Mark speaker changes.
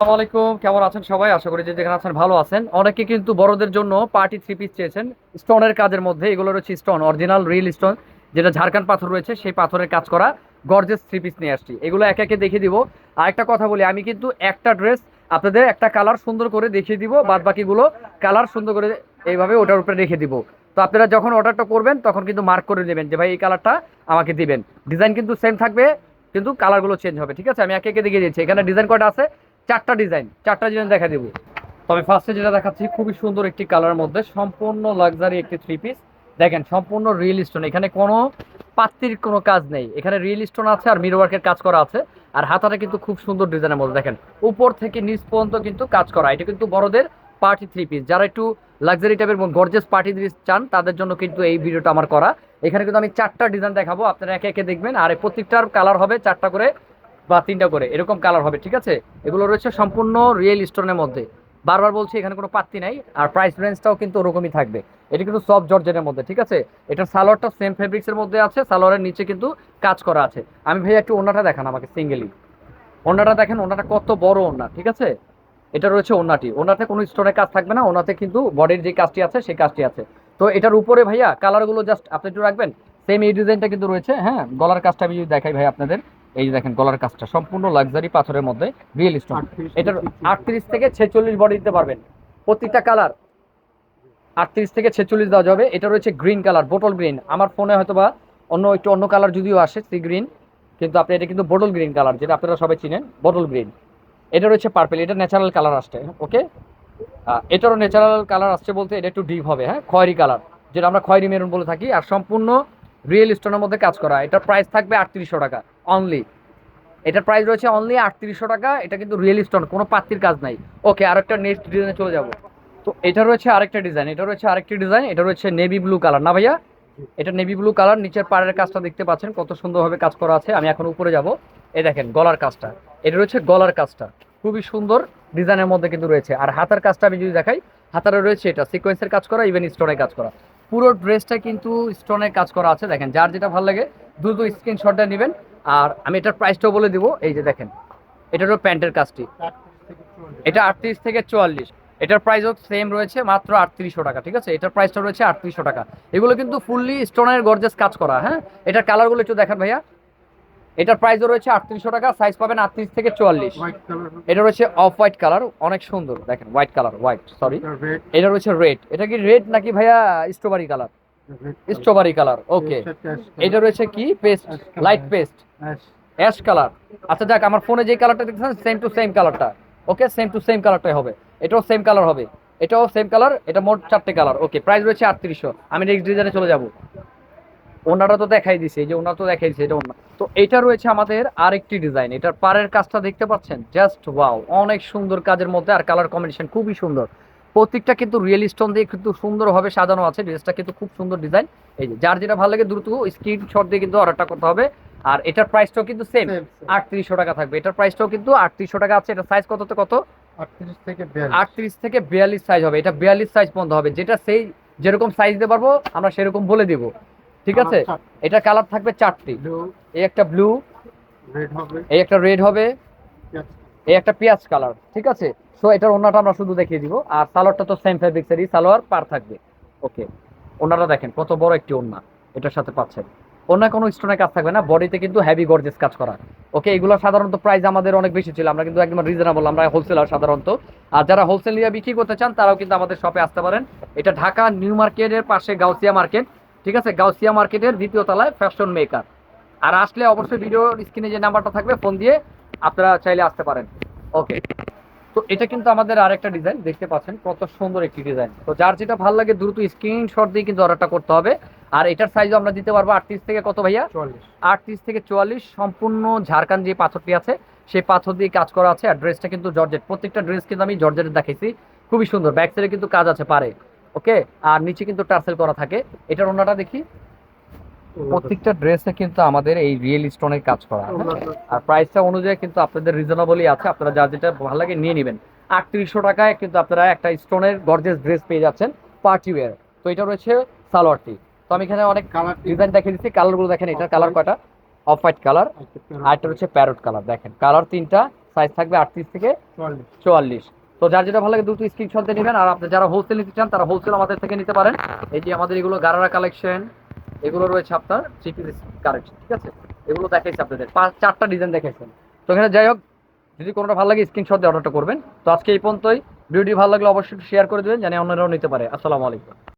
Speaker 1: আসসালামু আলাইকুম, কেমন আছেন সবাই? আশা করি যে যেখানে আছেন ভালো আছেন। অনেকে কিন্তু বড়দের জন্য পার্টি থ্রি পিস চেয়েছেন। স্টোনের কাজের মধ্যে এগুলো রয়েছে স্টোন, অরিজিনাল রিয়েল স্টোন, যেটা ঝাড়খান্ড পাথর রয়েছে, সেই পাথরের কাজ করা গর্জেস থ্রি পিস নিয়ে আসছি। এগুলো একে একে দেখিয়ে দিব। আর একটা কথা বলি, আমি কিন্তু একটা ড্রেস আপনাদের একটা কালার সুন্দর করে দেখিয়ে দিব বাদ বাকিগুলো কালার সুন্দর করে এইভাবে ওটার উপরে রেখে দিব। তো আপনারা যখন অর্ডারটা করবেন, তখন কিন্তু মার্ক করে নেবেন যে ভাই এই কালারটা আমাকে দিবেন। ডিজাইন কিন্তু সেম থাকবে, কিন্তু কালারগুলো চেঞ্জ হবে, ঠিক আছে? আমি একে একে দেখিয়ে দিচ্ছি। এখানে ডিজাইন কয়টা আছে? চারটা ডিজাইন চারটা ডিজাইন দেখা দিব। তবে ফার্স্টে যেটা দেখাচ্ছি, খুবই সুন্দর একটি কালারের মধ্যে সম্পূর্ণ লাক্সারি একটি থ্রি পিস দেখেন, সম্পূর্ণ রিয়েল স্টোন এখানে কোনো পাত্তির কোনো কাজ নেই। এখানে রিয়েল স্টোন আছে আর মিরো ওয়ার্কের কাজ করা আছে। আর হাতাটা কিন্তু খুব সুন্দর ডিজাইনের মধ্যে। দেখেন, উপর থেকে নিচ পর্যন্ত কিন্তু কাজ করা। এটা কিন্তু বড়দের পার্টি থ্রি পিস যারা একটু লাক্সারি টাইপের গর্জেস পার্টি থ্রি চান, তাদের জন্য কিন্তু এই ভিডিওটা আমার করা। এখানে কিন্তু আমি চারটা ডিজাইন দেখাবো। আপনারা একে একে দেখবেন। আর প্রত্যেকটার কালার হবে চারটা করে বা তিনটা করে, এরকম কালার হবে, ঠিক আছে? এগুলো রয়েছে সম্পূর্ণ রিয়েল স্টোনের মধ্যে। বারবার বলছি, এখানে কোনো পাত্তি নাই, আর প্রাইস রেঞ্জটাও কিন্তু ওরকমই থাকবে। এটা কিন্তু সফট জর্জেনের মধ্যে, ঠিক আছে? এটার সালোয়ারটা সেম ফেব্রিক্সের মধ্যে আছে, সালোয়ারের নিচে কিন্তু কাজ করা আছে। আমি ভাই একটু ওনাটা দেখান আমাকে সিঙ্গেলি ওনাটা দেখেন ওনাটা কত বড় ওনা ঠিক আছে? এটা রয়েছে ওনাটি ওনাতে কোনো স্টোনের কাজ থাকবে না ওনাতে কিন্তু বডির যে কাজটি আছে, সেই কাজটি আছে। তো এটার উপরে ভাইয়া কালারগুলো জাস্ট আপনি একটু রাখবেন সেম এই ডিজাইনটা কিন্তু রয়েছে হ্যাঁ? গলার কাজটা আমি যদি দেখাই ভাই আপনাদের। এই যে দেখেন গলার কাজটা সম্পূর্ণ লাক্সারি পাথরের মধ্যে রিয়েল স্টোন এটার আটত্রিশ থেকে ছেচল্লিশ বডি দিতে পারবেন। প্রত্যেকটা কালার আটত্রিশ থেকে ছেচল্লিশ দেওয়া যাবে। এটা রয়েছে গ্রিন কালার বোটল গ্রিন আমার ফোনে হয়তো বা অন্য একটু অন্য কালার যদিও আসে সি গ্রিন কিন্তু আপনি এটা কিন্তু বোটল গ্রিন কালার যেটা আপনারা সবাই চিনেন বোটল গ্রিন এটা রয়েছে পার্পেল এটা ন্যাচারাল কালার আসছে ওকে এটারও ন্যাচারাল কালার আসছে বলতে এটা একটু ডিপ হবে হ্যাঁ? খয়েরি কালার যেটা আমরা খয়েরি মেরুন বলে থাকি। আর সম্পূর্ণ রিয়েল স্টোনের মধ্যে কাজ করা। এটার প্রাইস থাকবে আটত্রিশশো টাকা অনলি এটার প্রাইস রয়েছে অনলি আটত্রিশশো টাকা, এটা কিন্তু রিয়েল স্টোন কোনো পাত্তির কাজ নাই। ওকে আরেকটা নেক্সট ডিজাইনে চলে যাব। তো এটা রয়েছে আরেকটা ডিজাইন এটা রয়েছে আরেকটি ডিজাইন এটা রয়েছে নেভি ব্লু কালার না ভাইয়া, এটা নেভি ব্লু কালার নিচের পাড়ের কাজটা দেখতে পাচ্ছেন, কত সুন্দরভাবে কাজ করা আছে, আমি এখন উপরে যাব। এই দেখেন, গলার কাজটা। এটা রয়েছে গলার কাজটা। খুবই সুন্দর ডিজাইনের মধ্যে কিন্তু রয়েছে। আর হাতার কাজটা আমি যদি দেখাই, হাতারে রয়েছে এটা সিকোয়েন্সের কাজ করা ইভেন স্টোনের কাজ করা। পুরো ড্রেসটা কিন্তু স্টোনের কাজ করা আছে, দেখেন, যার যেটা ভালো লাগে, দ্রুত স্ক্রিনশটটা নেবেন। আর আমি এটার প্রাইসটাও বলে দিব, এই যে দেখেন এটা হলো প্যান্টের কাজটি। এটা আটত্রিশ থেকে চুয়াল্লিশ। এটার প্রাইসও সেম রয়েছে, মাত্র আটত্রিশশো টাকা, ঠিক আছে? এটার প্রাইসটা রয়েছে আটত্রিশশো টাকা। এগুলো কিন্তু ফুললি স্টোনের গর্জেস কাজ করা হ্যাঁ? এটার কালারগুলো একটু দেখেন ভাইয়া। এটার প্রাইসও রয়েছে আটত্রিশশো টাকা সাইজ পাবেন আটত্রিশ থেকে চুয়াল্লিশ। এটা রয়েছে অফ হোয়াইট কালার অনেক সুন্দর। দেখেন হোয়াইট কালার হোয়াইট সরি এটা রয়েছে রেড এটা কি রেড নাকি ভাইয়া strawberry colour strawberry colour okay এটা রয়েছে কি? Paste light paste ash colour আচ্ছা যাক আমার ফোনে যে কালারটা দেখছেন সেম টু। সেম কালারটা ওকে সেম টু সেম কালারটাই হবে। এটাও সেম কালার হবে। এটাও সেম কালার এটা মোট চারটে কালার ওকে প্রাইস রয়েছে আটত্রিশশো। আমি নেক্সট ডিজাইনে চলে যাব। ওনারা তো দেখাই দিছে এই যে ওনারা তো দেখাই দিছে এটা ওনা তো এটা রয়েছে আমাদের আরেকটি ডিজাইন এটার পাড়ের কাজটা দেখতে পাচ্ছেন? জাস্ট ওয়াও অনেক সুন্দর কাজের মধ্যে আর কালার কম্বিনেশন খুবই সুন্দর। প্রত্যেকটা কিন্তু রিয়েল স্টোন দিয়ে কিন্তু সুন্দরভাবে সাজানো আছে ড্রেসটা কিন্তু খুব সুন্দর ডিজাইন এই যে যার যেটা ভালো লাগে দ্রুত স্ক্রিনশট দিয়ে কিন্তু অর্ডারটা করতে হবে। আর এটার প্রাইসটাও কিন্তু সেম আটত্রিশশো টাকা থাকবে। এটার প্রাইসটাও কিন্তু আটত্রিশশো টাকা আছে। এটা সাইজ কত থেকে কত?
Speaker 2: আটত্রিশ থেকে
Speaker 1: আটত্রিশ থেকে বিয়াল্লিশ সাইজ হবে। এটা বিয়াল্লিশ সাইজ পর্যন্ত হবে। যেটা সেই যেরকম সাইজ দিতে পারব আমরা সেরকম বলে দিব। ঠিক আছে? এটা কালার থাকবে চারটি। এই একটা ব্লু
Speaker 2: রেড হবে।
Speaker 1: এই একটা রেড হবে এই একটা পেঁয়াজ কালার ঠিক আছে? সো এটার ওনাটা আমরা শুধু দেখিয়ে দিব। আর সালোয়ারটা তো সেম ফেব্রিক্সেরই সালোয়ার পার থাকবে। ওকে ওনারা দেখেন কত বড় একটি ওন্না। এটার সাথে পাচ্ছেন অন্য কোনো স্টোনের কাজ থাকবে না বডিতে কিন্তু হেভি গর্জেস কাজ করা। ওকে এগুলো সাধারণত প্রাইস আমাদের অনেক বেশি ছিল। আমরা কিন্তু একদম রিজনেবল আমরা হোলসেলার সাধারণত। আর যারা হোলসেল নিয়ে বিক্রি করতে চান তারাও কিন্তু আমাদের শপে আসতে পারেন। এটা ঢাকা নিউ মার্কেটের পাশে গাউসিয়া মার্কেট। ঠিক আছে? গাউসিয়া মার্কেটের দ্বিতীয় তলায় ফ্যাশন মেকার আর আসলে অবশ্যই ভিডিওর স্ক্রিনে যে নাম্বারটা থাকবে ফোন দিয়ে আপনারা চাইলে আসতে পারেন। ওকে তো এটা কিন্তু আমাদের আরেকটা ডিজাইন দেখতে পাচ্ছেন কত সুন্দর একটি ডিজাইন তো যার যেটা ভালো লাগে দ্রুত স্ক্রিনশট দিয়ে কিন্তু অর্ডারটা করতে হবে। আর এটার সাইজও আমরা দিতে পারব আটত্রিশ থেকে কত ভাইয়া?
Speaker 2: চুয়াল্লিশ।
Speaker 1: আটত্রিশ থেকে চুয়াল্লিশ। সম্পূর্ণ ঝাড়খান যে পাথরটি আছে সেই পাথর দিয়ে কাজ করা আছে। আর ড্রেসটা কিন্তু জর্জেট। প্রত্যেকটা ড্রেস কিন্তু আমি জর্জেটের দেখাইছি। খুবই সুন্দর। ব্যাক সাইডে কিন্তু কাজ আছে পারে। ওকে? আর নিচে কিন্তু টার্সেল করা থাকে। এটার ওনাটা দেখি। প্রত্যেকটা ড্রেসে কিন্তু আমাদের এই রিয়েল স্টোনের কাজ করা? আর প্রাইসটা অনুযায়ী কিন্তু আপনাদের রিজনেবলই আছে। আপনারা যা যেটা ভালো লাগে নিয়ে নেবেন। আটত্রিশশো টাকায় কিন্তু আপনারা একটা স্টোনের গর্জেস ড্রেস পেয়ে যাচ্ছেন পার্টি ওয়ার তো এটা রয়েছে সালোয়ারটি। তো আমি এখানে অনেক
Speaker 2: কালার
Speaker 1: ডিজাইন দেখে দিচ্ছি। কালারগুলো দেখেন এটার কালার কয়টা? অফ হোয়াইট কালার আর একটা হচ্ছে প্যারট কালার দেখেন। কালার তিনটা সাইজ থাকবে আটত্রিশ থেকে
Speaker 2: চুয়াল্লিশ।
Speaker 1: তো যার যেটা ভালো লাগে দুটো স্ক্রিনশট নেবেন। আর আপনি যারা হোলসেল নিতে চান, তারা হোলসেল আমাদের থেকে নিতে পারেন। এই যে আমাদের এগুলো গারারা কালেকশন এগুলো রয়েছে আপনার থ্রি পিস কালেকশন ঠিক আছে? এগুলো দেখাইছি আপনাদের। পাঁচ, চারটা ডিজাইন দেখাইছেন। তো এখানে যাই হোক, যদি কোনোটা ভালো লাগে স্ক্রিনশট দিয়ে অর্ডারটা করবেন। তো আজকে এই পর্যন্তই। ভিডিও ভালো লাগলে অবশ্যই শেয়ার করে দেবেন জানি অন্যরাও নিতে পারে। আসসালামু আলাইকুম।